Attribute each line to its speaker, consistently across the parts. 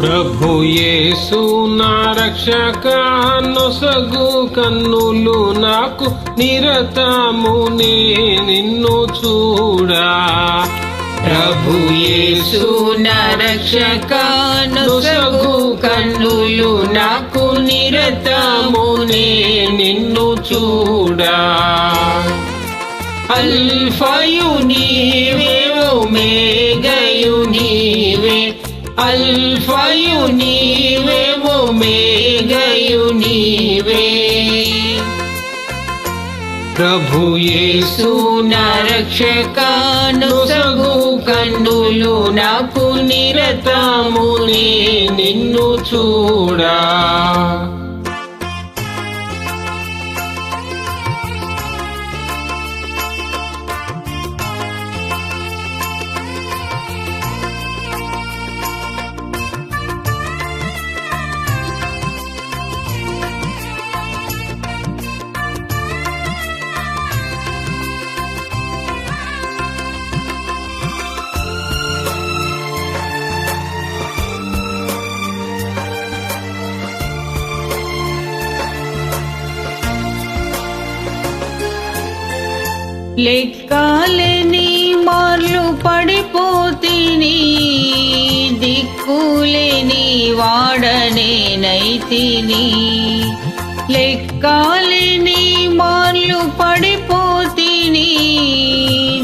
Speaker 1: ప్రభు యేసు నా రక్షక నొసగు కన్నులు నాకు నిరతము నే నిన్ను చూడా. ప్రభు యేసు
Speaker 2: నా రక్షక నొసగు కన్నులు నాకు నిరతము
Speaker 1: నే నిన్ను చూడా.
Speaker 2: అల్ఫయు నీవే ఒమేగయు నీవే అల్ఫయు నీవే ఒమేగయు నీవే
Speaker 1: ప్రభు యేసు
Speaker 2: నా రక్షక కన్నులు నాకు నిరతము
Speaker 1: నిన్ను చూడా.
Speaker 2: లెక్కలేని మార్లు పడిపోతిని దిక్కులేని వాడనే నైతిని. లెక్కాలేని మార్లు పడిపోతిని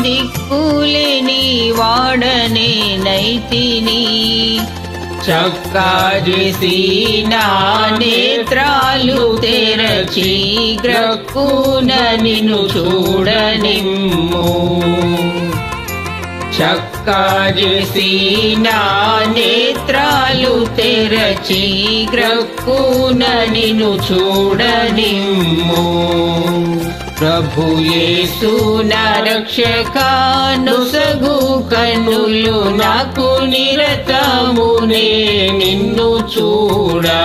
Speaker 2: దిక్కులేని వాడనే నైతిని నేత్రాలు తెరచి గ్రక్కున నిన్ను చూడనిమ్ము. చక్కా నేత్రాలు తెరచి గ్రక్కున నిన్ను చూడనిమ్ము.
Speaker 1: ప్రభు యేసు
Speaker 2: నా రక్షక నొసగు కనులు నాకు
Speaker 1: నిరతమునే నిన్ను చూడా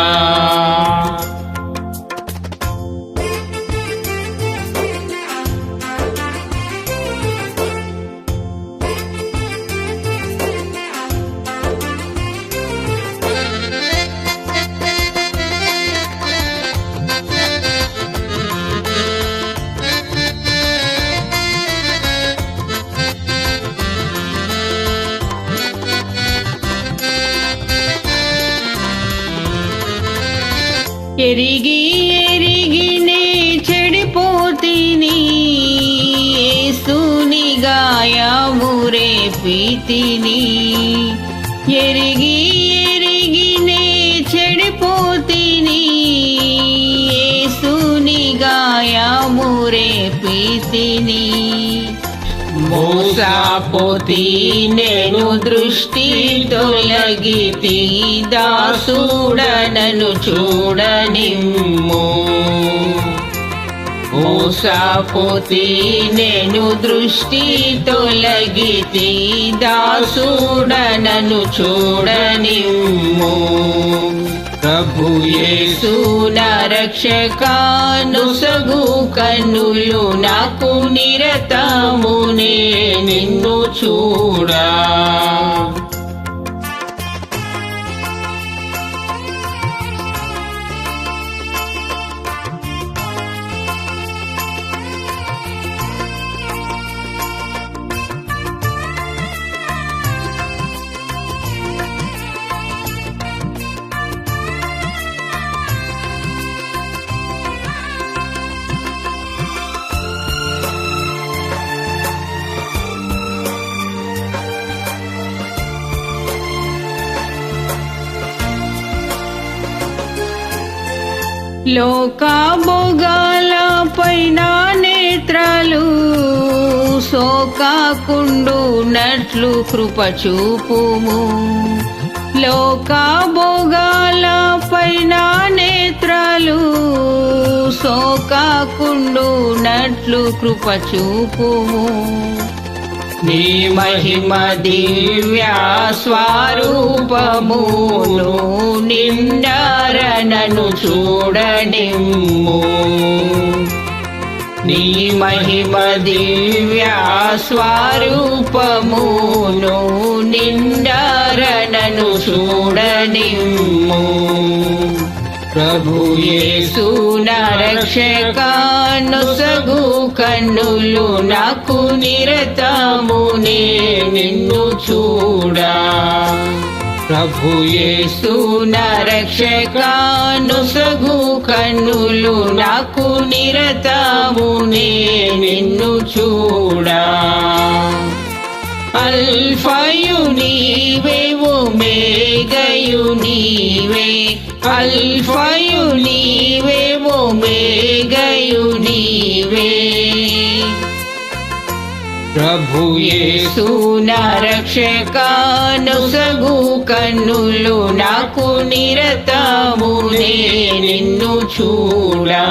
Speaker 2: ఎరిగి ఎరిగి నే చెడిపోతిని. ఏసుని గాయమురే పీతిని ఎరిగి ఎరిగి నే చెడిపోతిని. ఏసుని గాయమురే పీతిని మోసాపోతి నేను దృష్టి తొలగితి దాసుడనను చూడనిమ్ము. మోసాపోతి నేను దృష్టి తొలగితి దాసుడనను చూడనిమ్ము.
Speaker 1: ప్రభు యేసు
Speaker 2: సున రక్షక నొసగు కన్నులు నాకు నిరతమునే
Speaker 1: నిన్ను చూడా.
Speaker 2: లోకా భోగాల పైన నేత్రాలు సోకాకుండు నట్లు కృప చూపుము లోకా భోగాల పైన నేత్రాలు సోకాకుండు నట్లు కృప చూపుము నీ మహిమ దివ్య స్వరూపమును నన్ను చూడనిమ్ము. నీ మహిమ దివ్యా స్వరూపమును నిండారణను చూడనిమ్ము.
Speaker 1: ప్రభు యేసు
Speaker 2: సునరక్షకాను సగు కన్నులు నాకు నిరతమునే నిన్ను చూడా.
Speaker 1: ప్రభు యేసు
Speaker 2: సగు కన్నులు నాకు నిరతమునే నిన్ను చూడా. అల్ఫయు నీవే మేఘయు నీవే. అల్ఫయు నీవే మేఘయు నీవే.
Speaker 1: प्रभुये सुना
Speaker 2: रक्षकानु सगु कन्ु नाकु निरता मोरे लिन् छूला